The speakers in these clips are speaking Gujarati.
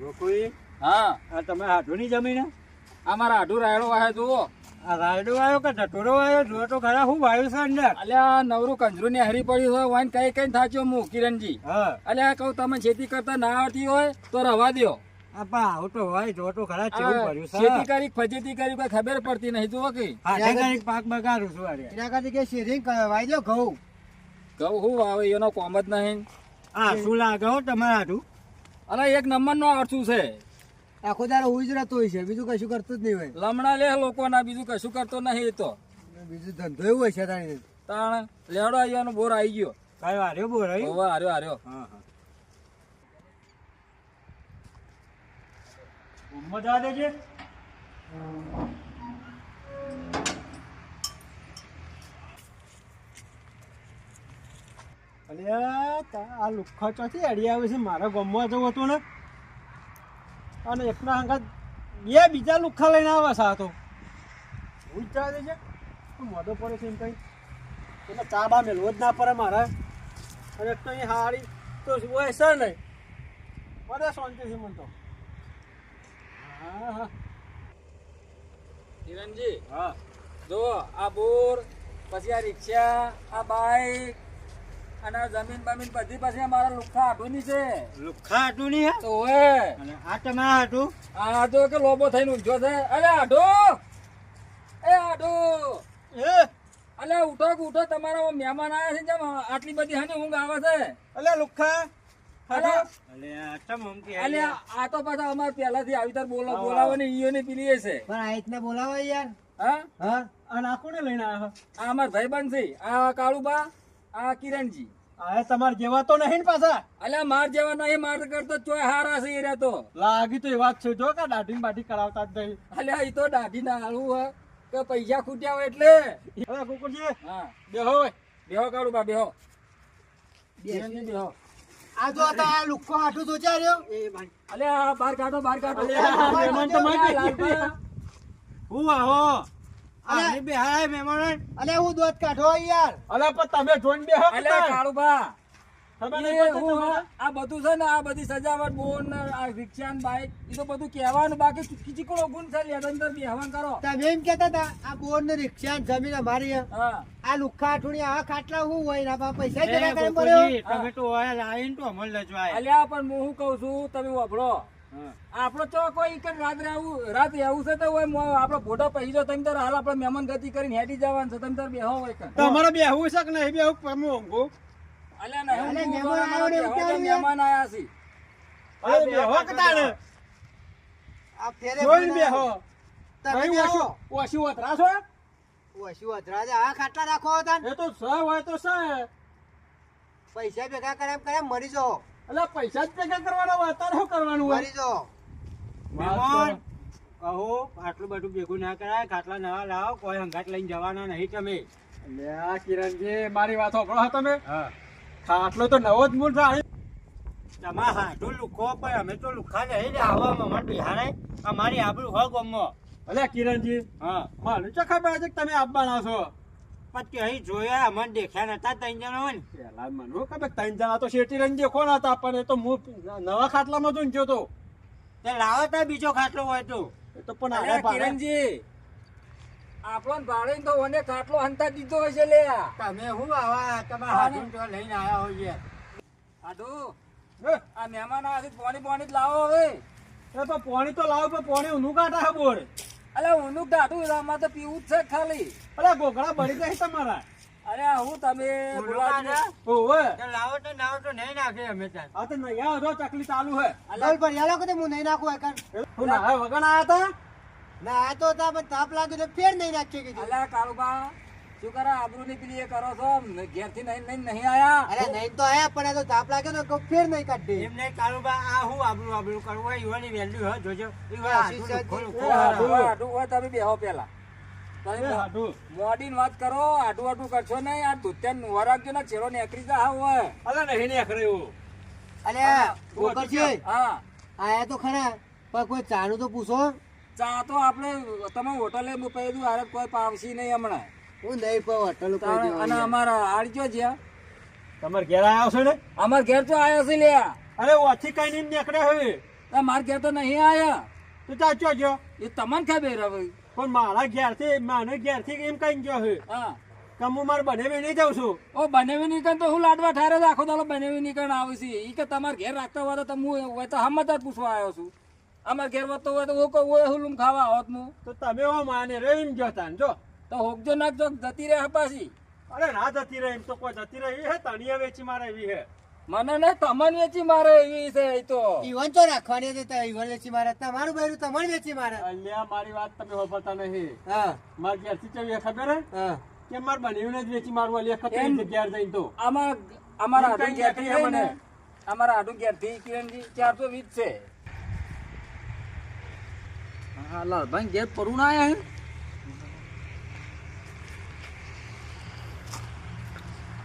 ગોકુળી હા. આ તમે હાથોની જમીન અમારા આઢું રાયડો વાહે જુઓ. આ રાયડો આવ્યો કે ઢટોરો આવ્યો જુઓ તો ખરા હું વાયુ છે અંદર? અલ્યા નવરું કંજરું ની હરી પડ્યું હોય વાઈન કઈ કઈ થાચ્યો હું કિરણજી. હા. અલ્યા કહું તમે ખેતી કરતા ના આવતી હોય તો રવા આ આવું આ કોઈ ખબર પડતી નહીં જુઓ કે. પાક બગાડું છું દો ઘઉં. ઘઉં હું વાવે એનો કોમ જ નહીં. આ શું લાગે હો તમારે હાથું અલે એક નંબર નો અર્થું છે? આખો દાડો ઉઈ જ રહેતો હોય છે બીજું કશું કરતું જ નહીં હોય. લમણા લે લોકોના બીજું કશું કરતો નહીં તો. બીજું ધંધો એવું હોય છે તારી તાણ લેવડો આવ્યાનો બોર આવી ગયો. કઈ હાર્યો બોર આવ્યો હવે હાર્યો હાર્યો હા હા. ઉમ્મત આ દેજે અરે તા- આ લુખ્ખા ચોથી અડી આવે છે. મારા ગામમાં જવું હતું ને. અને એકના હંગાત બે બીજા લુખ્ખા લઈને આવે છે તો. હું જ જવા મોઢો પડે છે એમ કઈ. એટલે ચા બા મેળવો જ ના પડે મારે. અને એક તો અહીં હારી તો હોય સર નહીં. બધે શાંતિથી છે મને તો. હા હા. કિરણજી હા. જો આ બોર પછી આ રિક્ષા આ બાઈક અને જમીન બમીન બધી પછી અમારા લુખ્ખા આઢુની છે. લુખ્ખા હાટું નહીં હે? તો હે. અને આ તમારા હાટું? આ તો કે લોબો થઈને ઉઠ્યો છે. અરે આઢો એ આઢો એ? અલે ઉઠો કે ઉઠો તમારા મહેમાન આવ્યા છે જેમ આટલી બધી હાની ઊંઘ આવે છે. અલે અલે. આ તો પાછા અમારે પેલાથી આવી તાર બોલો બોલાવવાની ઈયોની પીલી છે. પણ આ રીતના બોલાવો યાર. હા? હા? અને આ કોને લઈને આવ્યા આ અમાર ભાઈબંધ છે. આ કાળુબા. આ કિરણજી. આ તમાર જેવા તો નહીં ને પાછા? અલ્યા માર જેવા નહીં માર કરતો ચોય હારા છે એ તો લાગી તો એ વાત છે જો કે દાઢી બાઢી કરાવતા જ નહીં. અલ્યા ઈ તો દાઢી ના હાલું હે. કે પૈસા ખૂટ્યા હોય એટલે. હવે કુકુરજી હા. બેહો. બેહો બેહો. કિરણજી બેહો. આ જો તો આ લુખ્ખો હાથું તો ચાર્યો એ ભાઈ. અલ્યા બાર કાઢો બાર કાઢો. મહેમાન તો મારી હું આવો? આની બેહાય મહેમાન. અલે હું દોધ કાઢો યાર. અલે પણ તમે જોઈને બેહો કે કાળુબા ખબર એ નહીં પડતી હું તમારે? આ બધું છે ને આ બધી સજાવટ બોન આ રિક્ષા ને એ તો બધું કહેવાનું બાકી ચીકણો ગુણ છે લે અંદર બેહવાન કરો. તમે એમ કેતા હતા આ બોર ને રિક્ષા જમીન અમારી હે. આ લુખ્ખા હાથુની આ ખાટલા હું હોય ના બા પૈસા જરા કરે પડ્યો તમે તો ઓય લાઈન તો અમલ લજવાય અલ્યા પણ હું શું કહું છું તમે વાપરો. આપણો તો કોઈ એક જ રાત રહેવું રાત રહેવું છે તો હોય આપણો ફોટો પહી જો તમે તાર હાલ આપણે મહેમાન ગતિ કરીને હેડી જવાનું છે તમે તાર બેહો હોય કે. તમારે બેહવું છે કે નહીં? બેહવું તમે અંગો અલ્યા નહીં અલે, મહેમાન આયા છે. અરે બેહો કે તાણે? આ ફેરે જોઈને બેહો. તમે. ઓછું ઓછું વતરા છો ઓછી વતરા છે. આ ખાટલા રાખો હતા એ તો સ હોય તો સ પૈસા ભેગા કરે એમ કરે મરી જાઓ. એટલે પૈસા જ ભેગા કરવાના હોય અત્યારે શું કરવાનું હોય? મરી જાઓ મહેમાન કહો આટલું બધું ભેગું ના કરાય ખાટલા નવા લાવો કોઈ હંગાટ લઈને જવાના નહીં તમે. આ કિરણજી મારી વાત સાંભળો હા તમે. ખાટલો તો નવો જ મૂળ થાય તમારા હાટું લુખો પણ અમે તો લુખા નહીં ને આવવામાં મમણ બિહારે. અમારી આબરૂ હોય ગમો. અલ્યા કિરણજી હા. મારે તો ખબર છે તમે આપવાના છો? પછી અહીં જોયા અમને દેખ્યા નતા ત્રણ જણા હોય ને. પેલા મને ખબર ત્રણ જણા તો શેઠી રંગે કોણ હતા પણ એ તો હું નવા ખાટલામાં જોઈને ગયો તો. તે લાવો તો બીજો ખાટલો હોય તો. એ તો પણ આયા કિરણજી આપણો ભાડે તો ઓને કાટલો હંતા દીધો હોય છે લે તમે હું આવા તમારા હાથું તો લઈને આયા હોઈએ આડો હે? આ મહેમાન આવે પોણી પાણી પાણી જ લાવો હવે. એ તો પોણી તો લાવો પણ પોણી ઊનું કાઢા હે બોર અલ્યા ઊંધું કાઢું તો પીવું જ છે ખાલી. અરે ગોગળા બળી જાય તમારા. અરે હું તમે ઓવે લાવો તો લાવો તો નહીં નાખે અમે ત્યાં. તો ચકલી ચાલુ હે. બોલ પર યાલો કે હું નહીં નાખું એકર હું ના વગણ આયા તા? ના આ તો તા પણ તાપ લાગ્યો તો ફેર નહીં નાખીએ કીધું. અલ્યા કાળુબા શું કરે? આબરૂ ની પેલી એ કરો છો? ઘેરથી નહીં નહીં નહીં આયા. અરે નહીં તો આયા પણ આ તો તાપ લાગ્યો તો ફેર નહીં કાઢી. નહીં કાળુબા આ હું આબરૂ આબરૂ કરવું હોય ઈવાની વેલ્યુ હે જોજો. ઈવા. આઢું હોય. તમે બેહો પેલા. મોડીન વાત કરો આટુ આટુ કરશો નહીં આ ધૂત્યાન નુવા રાખજો ને ચેડો નેકરી જા હોય અલે નહીં ને અલે અરે હા. આયા તો ખરા પણ કોઈ ચાનું તો પૂછો. ચા તો આપણે તમે હોટલે પૈદું હારે કોઈ પાવશી નહીં હમણાં. હું નહીં પણ હોટલ ઉપર અને. અમારા આડજો જ્યાં તમારે ઘેર આવ્યો છે ને? અમાર ઘેર તો આવ્યો છે લ્યા. અરે ઓછી કઈ નહીં નીકળ્યા હવે માર ઘેર તો નહીં આયા. તો ચાચો જો એ તમને ખબર હવે પણ મારા ઘેરથી માને ઘેરથી એમ કઈ ગયો છે. હા. કે હું મારે બને નહીં જાઉં છું. ઓ બનેવી નીકળ તો હું લાડવા ઠારે રાખો તો બનેવી નીકળ આવે છે. એ કે તમારે ઘેર રાખતા હોય તો હું હોય તો હમત જ પૂછવા આવ્યો છું. અમારે ઘેર વધતો હોય તો હું કહું હોય હુલુમ ખાવા આવત હું. તો તમે હો માને રે એમ ગયો તાન જો. તો હોકજો નાખજો જતી રહે પાછી. અરે ના જતી રહે એમ તો કોઈ જતી રહી હે તણીએ વેચી મારે એવી હે. મને ને તમન વેચી મારે એવી છે એ તો. ઈવન તો રાખવાની હતી તો ઈવન વેચી મારે. તમારું બૈરું તમન વેચી મારે. અલ્યા મારી વાત તમે હોભળતા નહીં. હા. મારા ઘેરથી ચવી ખબર હે? હા. કે મારે બનેવીને જ વેચી મારું અલ્યા? ખતરી? જગ્યાએ જઈને તો. આમાં અમારા આડું ઘેરથી છે મને? અમારા આડું ઘેરથી કિરણજી ચારસો વીસ છે. હા લાલભાઈ ઘેર ના આયા હે?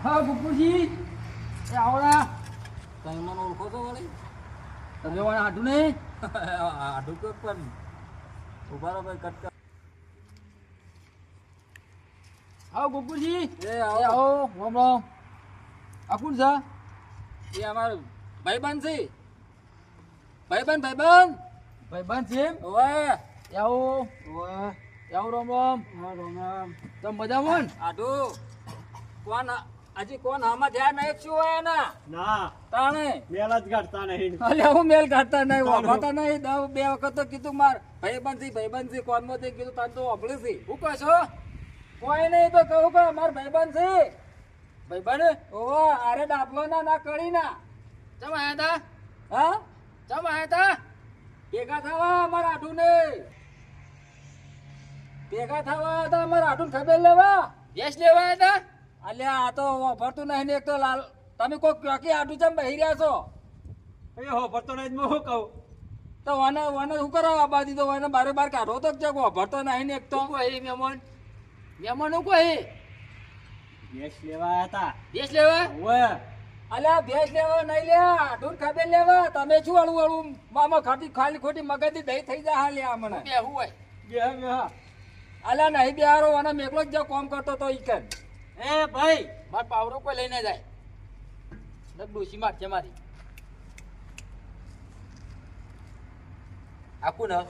હા ગુપ્પુજી એ આવડા. તમે મને ઓળખો છો વળી? તમે વાળા આડું નહીં? આડું કે પણ ઊભા રહો ભાઈ કટ કર આવો ગુપ્પુજી એ આવો. રામ રામ આ કોણ છે? એ અમારો ભાઈબંધ છે. ભાઈબંધ ભાઈબંધ. ભાઈબંધ છે ઓવે. આવો. ઓવે. આવો રામ રામ. હા રામ રામ. તમે મજામાં કોણ હજી કોણ આમાં ધ્યાન નહીં છું હોય એના? ના. તાણે? મેલ જ કાઢતા નહીં. અલ્યા હું મેલ કાઢતા નહીં તારું. વાપરતા નહીં. દવ બે વખત તો કીધું માર. ભાઈબંધી ભાઈબંધી કોણ કોનમાં કીધું તાન તો અભળી છે હું કહો છો કોઈ નહીં તો કહું કે માર ભાઈબંધ. છે ભાઈબંધ ઓહો અરે ડાબલો ના ના કરી ના. ચમ આયા તા? હા? ચમ આયા તા? ભેગા થવા અમારા આઠું ને ભેગા થવા હતા અમારા આઢું ખબર લેવા. યશ લેવા હતા અલ્યા આ તો ભરતું નહીં ને એક તો લાલ. તમે કોઈ ક્યાંકી આડું ચમ બહી રહ્યા છો? એ હો ભરતો નહીં હું કહું? તો વાને વાને શું કરો આ બાજુ? તો વાને બારે બાર કાઢો તો જગો ભરતો નહીં ને એક તો. કોઈ મહેમાન? મહેમાન હું કોઈ ગેસ લેવા હતા. દેશ લેવા? ઓવે અલ્યા ભેશ લેવા નહીં લે આઠું ખાબે લેવા. તમે શું અળું અળું મામા ખાટી ખાલી ખોટી મગજથી દહીં થઈ જાય હાલે લે મને. બે હું હોય. બે બે. હા અલ્યા નહીં બેહારો અને મેકલો જ જો કોમ કરતો તો ઈકન એ ભાઈ માર પાવરો કોઈ લઈને જાય. ડોસી માર છે મારી. આખું ન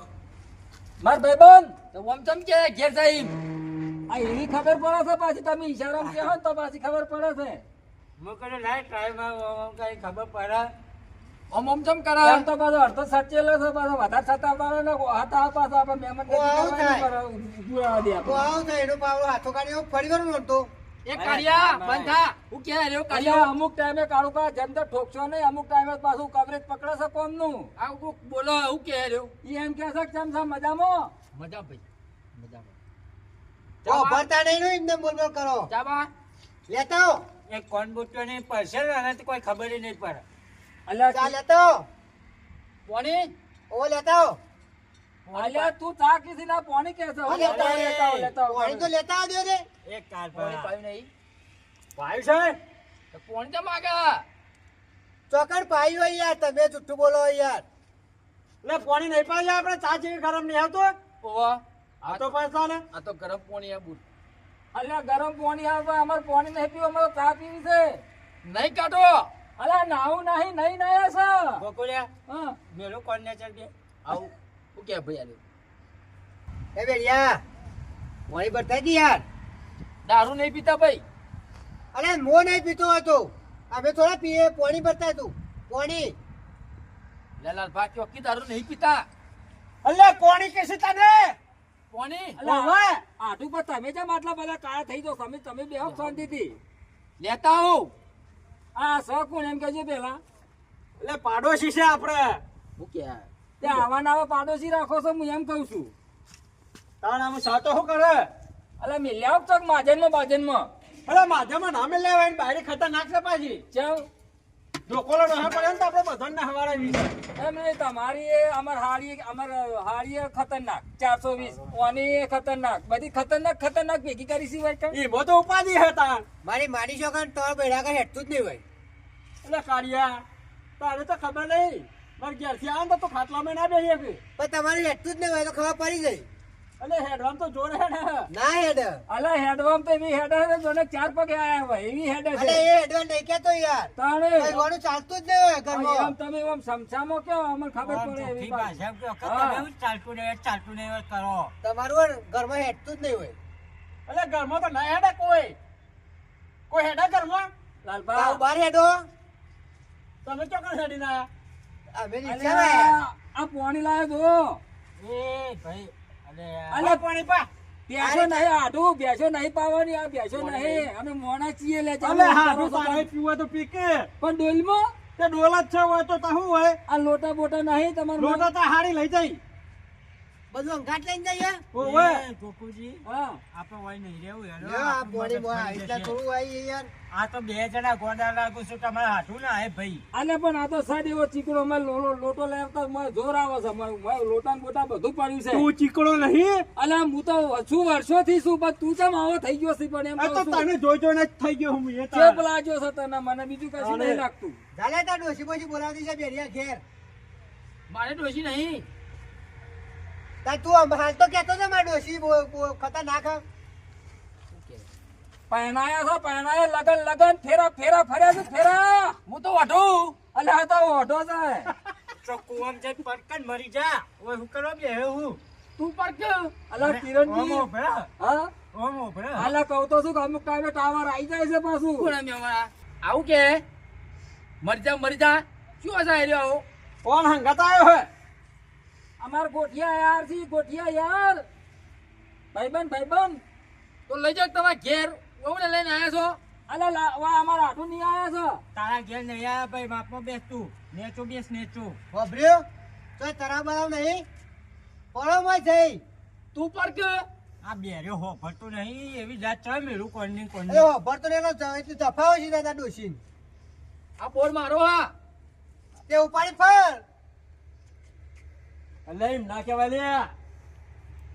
માર ભાઈબંધ તો ઓમ ચમ કે ઘેર જાય આ એવી ખબર પડે છે પાછી તમે ઈશારો કે હો તો પાછી ખબર પડે છે. મેં કહ્યું લાય ટ્રાયમાં કઈ ખબર પડે. ઓમ ઓમ ચમ કરે એમ તો પાછો અડધો સાચેલો છે પાછો વધારે છતાં પાડે ને હતા પાછો આપણે મહેમાન ઓ, આવું દે તો આવો થાય એનો પાવડો હાથો કાઢ્યો ફરી વાર નહોતો એ કાઢિયા બંધ હું કે રહ્યો કાઢિયા અમુક ટાઈમે કાઢું જેમ તો ઠોકશો નહીં અમુક ટાઈમે પાછું કવરેજ પકડે છે કોમ આ કોક બોલો હું કે રહ્યો? ઈ એમ કે છે કેમ છે મજામાં? મજા ભાઈ મજામાં. ઓ ભરતા નહીં નો એમને બોલ બોલ કરો. જાબા લેતા. આવો. એ કોણ બુટ્ટો ની પડશે ને આને કોઈ ખબર નહીં પડે. અલ્યા લેતા. પોણી ઓ લેતા. અલ્યા તું ચા કીધી ના પોણી કે છે? હું લેતા આવું, લેતા આવું, લેતા આવું. પાણી તો લેતા આવજો રે. એક કાર પોણી પાયું નહીં. ભાઈ છે? તો પોણી તો માગે. ચોકડ પાઈ હોય યાર તમે જુઠ્ઠું બોલો યાર. લે પાણી નહીં પાડે આપણે ચા જેવી ગરમ નહીં આવતો. ઓવા. આ તો પૈસા ને. આ તો ગરમ પાણી આ બુટ. અલ્યા ગરમ પાણી આવે અમારે પાણી નહીં પીવું અમારે ચા પીવી છે. નહીં કાઢો. અલ્યા નાવું નહીં નહીં નાયા છે. ગોકુળિયા હા. મેલું કોણ ને ચાલ દે આવું. હું કે ભાઈ એ બેડિયા પાણી ભરતા દી યાર? દારૂ નહીં પીતા ભાઈ? અરે મો નહીં પીતો હતો. અમે થોડા પીએ પાણી ભરતા હતું પાણી. લાલ ભા ચોકી દારૂ નહીં પીતા? અલ્યા કોણી કે છે તને? પાણી? ઓવે. આટું પર તમે જે માટલા બધા કાળા થઈ જાઓ તમે તમે બે શાંતિથી. લેતા હો આ સ કોણ એમ કહેજો પેલા? એટલે પાડોશી છે આપણે હું કે તે આવા નાવા પાડોશી રાખો છો હું એમ કહું છું. તાર આમ સાતો શું કરે? અલે મિલ્યા ચોક માજનમાં બાજનમાં. અરે માધ્યમાં નામે લેવાય ને બારી ખતરનાક છે પાછી. ચાલ ઢોકોલો ડોહા પડે ને તો આપણે બધાને હવાડાવી છે એમ નહીં તમારી એ અમાર હાડી અમાર હાડી ખતરનાક. ચારસો વીસ. ઓની ખતરનાક. બધી ખતરનાક ખતરનાક ભેગી કરી સિવાય કઈ? ઈ તો ઉપાધિ હતા મારી મારી છોકરા તોર બેડા કર હેઠતું જ નહીં હોય. એટલે કાઢિયા તારે તો ખબર નહીં. ઘેરથી આવે તો ખાટલામાં ના બેસીએ કે પણ તમારે હેઠતું જ નહીં હોય તો ખબર પડી ગઈ. અલે હેડવામ તો જોડે હેડે. ના હેડ. અલે હેડવામ તો એવી હેડે છે જોને ચાર પગે આયા હોય એવી હેડે અલે એ હેડવા નહીં કેતો યાર. તાણે. કઈ ગોળું ચાલતું જ નહીં હોય આમ તમે આમ સમસામો કયો અમને ખબર પડે એવી. ચાલતું નહીં ચાલતું નહીં કરો. તમારું ઘરમાં હેડતું જ નહીં હોય. એટલે ઘરમાં તો ના હેડે કોઈ. કોઈ હેડે ઘરમાં? લાલબા બાર હેડો. તમે ચોકડ હેડી ના અમે રિક્ષા લાયા. આ પાણી લાયો જો એ ભાઈ અલે અલે પાણી પા. બેસો નહીં આઢું બેસો નહીં પાવાની આ બેસો નહીં. અમે મોણા છીએ લે ચાલો. પીવો તો પીકે પણ ડોલમાં? તે ડોલા જ છે હોય તો તા શું હોય? આ લોટા બોટા નહીં તમારે લોટા તો હારી લઈ જાય. બધું અંગાટ લઈને જઈએ? ઓવે ગોકુજી હા. આપણે વાય નહીં રહેવું યાર. લ્યો, આ બોડી બોય એટલા. થોડું આઈ યાર. આ તો બે જણા ગોડા લાગુ છું તમારે હાટું ના હે ભાઈ. અને પણ આ તો સાડી એવો ચીકડો મે લોલો લો- લોટો લેવતા મને જોર આવે છે મને લોટા બોટા બધું પડ્યું છે. ચીકડો નહીં? અલા હું તો છું વર્ષોથી છું પણ તું ચમ આવો થઈ ગયો છે પણ એમ તો તને જોઈ જોઈને જ થઈ ગયો હું એ ચેપ. લાગ્યો છે તને મને બીજું કશું નહીં લાગતું. ચાલે તા ડોશી બોશી બોલાવતી છે બેરિયા ઘેર. મારે ડોશી નહીં. તાર તું હાલ તો કહેતો છે મારી ડોશી ખતરનાક. પહેણાયા છો પહેણાયા લગન લગન ફેરા ફેરા ફર્યા છે ફેરા. હું તો વઢું અલે આ તો વઢો છે. તો કુવામ જઈને પડકન મરી જા. ઓય હું કરવા બે હું તું પર કે અલા કિરણજી. ઓમો ભરા હા? ઓમો ભરા અલા કહું તો શું અમુક ટાઈમે ટાવર આવી જાય છે પાછું. આવું? કે? મરી જા. શું હશે રહ્યો કોણ હંગાતા આવ્યો હે. અમાર ગોઠિયા યાર જી ગોઠિયા યાર. ભાઈબંધ ભાઈબંધ. તો લઈ જાવ તમારા ઘેર. વહુને લઈને આવ્યા છો. અલે લા- વા અમારા આઠું નહીં છો. તારા ઘેર નહીં આવ્યા ભાઈ બાપમાં બેસ તું. નેચો બેસ નેચો. વાપર્યો તો તારા બરાવ નહીં? પડો માં જઈ. તું પર કે? આ બેર્યો હો ભરતું નહીં. એવી જાત છે મેરું કોણની કોણ અરે હોભર તો એનો એટલું તફાવત છે દાદા ડોશી આ બોર મારો હા. તે ઉપાડી ફર એટલે એમ ના કહેવાય લે.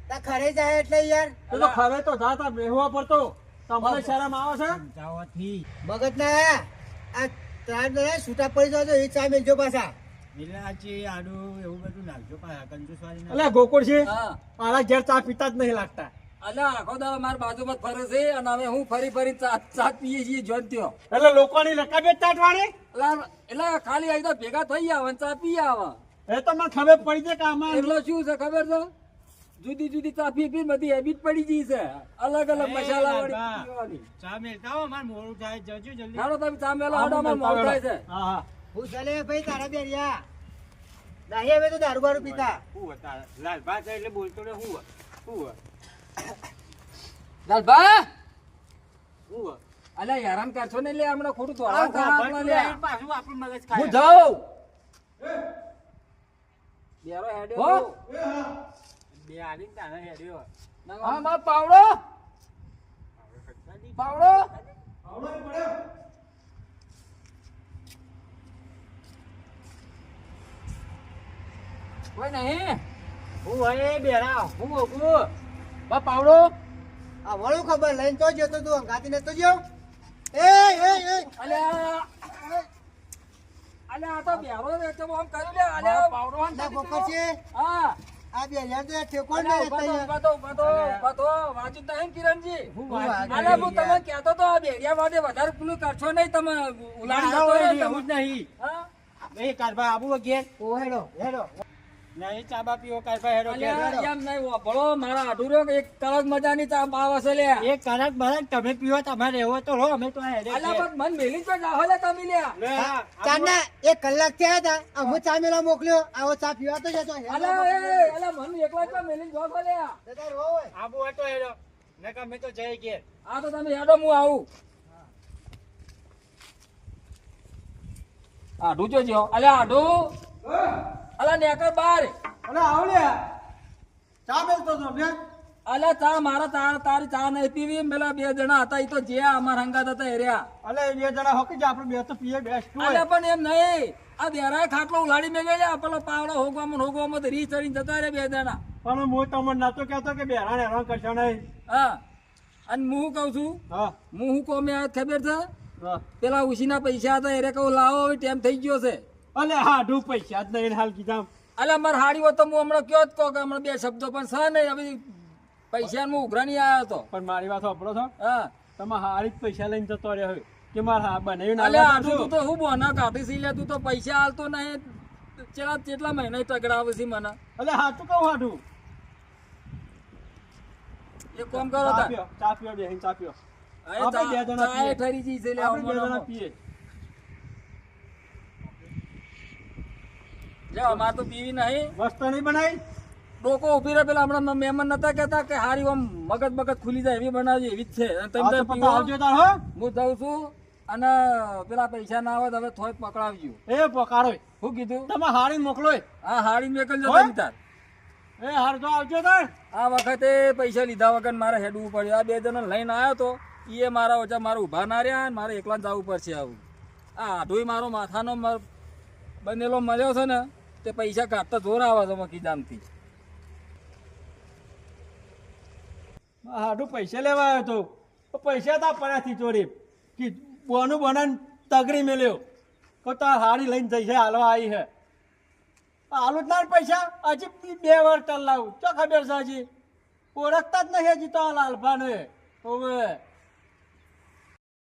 તા ખરે જાય એટલે યાર. તો તો ખરે તો જા બેહવા પડતો તમારે શરમ આવે છે? જાવાથી મગજ ના આ ત્રણ જણા છૂટા પડી જાવ એ ચા મેલજો પાછા. એવું બધું નાખજો પાછા કંજુસવારી અલે ગોકુળ છે? મારા ઘેર ચા પીતા જ નહીં લાગતા. અલે આખો દાડો મારા બાજુમાં ફરે છે અને હવે હું ફરી ફરી ચા ચા પીએ છીએ જોન ત્યો. એટલે લોકોની લકાબેટ ચાટવાની એટલે એટલે ખાલી તો ભેગા થઈ આવે ચા પી આવે. એ તો મને ખબર પડી છે કે આમાં એટલે શું છે ખબર છે? જુદી જુદી ચાફી પી બધી હેબિટ પડી ગઈ છે. અલગ અલગ મસાલા વાળી પીવાની. ચા મેલતા હો માર મોડું થાય. જજો જલ્દી. હાલો તમે ચા મેલો હાડો થાય છે. હા હા. હું ચાલે ભાઈ તારા બેરિયા? નહીં હવે તો દારૂ બારૂ પીતા. હું તારા? લાલભા છે એટલે બોલતો ને હું હું લાલભા હું અલ્યા હેરાન કરશો ને લે હમણાં ખોટું તો આપણું મગજ હું જાઉં. બેરો હેડ્યો હો? બે આલીને તારે હેડ્યો. હા મારો પાવડો. પાવડો? કોઈ નહીં. હું હવે બેરા હું ઓગું. બા પાવડો. આ વળું ખબર લઈને તો જતો તું અંગાતી તો જો એ એ એ. અલ્યા. અલ્યા આ તો બેરો તો આમ કર્યું લે અલ્યા પાવડો આમ ના કરી છે. હા. આ બેરિયા તો ઠેકોણ ના રહેતા તો તો તો તો. વાંચી તો નહીં કિરણજી. હું વાંચી અલ્યા હું તમે કહેતો તો આ બેરિયા માટે વધારે પેલું કરશો નહીં તમે ઉલાડી જતો એવું જ નહીં. હા. એ કારભા આબુ ઘેર ઓ હેડો હેડો. નહીં ચાબા પીવો ભાઈ હેડો એમ નહીં વાપરો મારા અઢુરો એક કડક મજાની ચા પાવ છે લે. એક કડક બરક તમે પીવો તમારે એવો તો રહો અમે તો હેડે અલા પણ મન મેલી તો ના હોલે તમે લે. ચાના એક કલાક થયા હતા હું ચા મેલા મોકલ્યો આવો ચા પીવા તો જતો હેડો. અલ્યા એ અલા મન એકલા તો મેલી જો ખોલે જતા રહો આબુ હતો હેડો. નકર મે તો જઈ ઘેર. આ તો તમે હેડો હું આવું. આઢું જોજો અલ્યા આઢું અલ્યા નેકર બાર અલા આવ લે ચા મેલતો તો ને અલ્યા ચા મારા તાર તારી ચા નહીં પીવી. પેલા બે જણા હતા એ તો જે અમારા હંગાત હતા એર્યા અલે બે જણા હોકી જ આપણે બે તો પીએ બેસ્ટ અલે પણ એમ નહીં. આ બેરાય ખાટલો ઉલાડી મેં ગયા પેલો પાવડો હોગવામાં હોગવામાં તો રી ચડીને જતા રે બે જણા. પણ હું તમને નતો કહેતો કે બેરાણ હેરાન કરશો નહીં. હા. અને હું કહું છું? હા. હું શું કહું મેં ખબર છે? હા. પેલા ઉશીના પૈસા હતા એરે કહું લાવો હવે ટાઈમ થઈ ગયો છે. અલે હા પૈસા જ નહીં હાલ કીધા અલે મારે હાડી તો હું હમણાં કયો જ કહો કે હમણાં બે શબ્દો પણ સા નહીં. હવે પૈસા હું ઉઘરાણી આવ્યો હતો. પણ મારી વાત સાંભળો છો. હા. તમે હારી જ પૈસા લઈને જતો રહ્યો હવે. કે મારે હા બનાવ્યું અલે ના આટલું તું તો હું બોના કાઢી સી લે તું તો પૈસા હાલતો નહીં. ચેલા કેટલા મહિના તગડાવે છે મને. એટલે હાચું કહું હાડું એક કામ કરો ચા પીઓ ચા પીઓ બે ચા પીઓ. આપણે બે ચા- જણા પીએ. ઠરી ગઈ છે લે આપણે બે જણા પીએ. લે અમાર તો પીવી નહીં. મસ્ત નહીં બનાવી? ડોકો ઊભી રહે પેલા હમણાં મહેમાન નતા કહેતા કે હારી આમ મગજ મગજ ખુલી જાય એવી બનાવજો એવી જ છે. અને તમે આવજો તાર હો. હું જાઉં છું અને પેલા પૈસા ના આવે તો હવે થોડી પકડાવજો. એ પકડો. શું કીધું? તમે હારી મોકલો હા આ મોકલજો? તમે તાર. હાર તો આવજો તાર. આ વખતે પૈસા લીધા વગર મારે હેડવું પડ્યું. આ બે જણા લઈને આવ્યો તો એ મારા ઓછા મારે ઊભા ના રહ્યા અને મારે એકલા જવું પડશે આવું. આ આઢોય મારો માથાનો બનેલો મળ્યો છે ને તે પૈસા કાઢતા જોર આવે છે મકી જામથી. હાડું પૈસા લેવા આવ્યો તો. તો પૈસા તા પડ્યાથી ચોરી. કે બોનું બનાને તગડી મેલ્યો. તો તાર હાડી લઈને જઈ છે હાલવા આવી છે હાલું જ ના પૈસા. હજી બે વાર ટલ્લાવું ચો ખબર છે હજી ઓળખતા જ નહીં હજી તો લાલભાને. ઓવે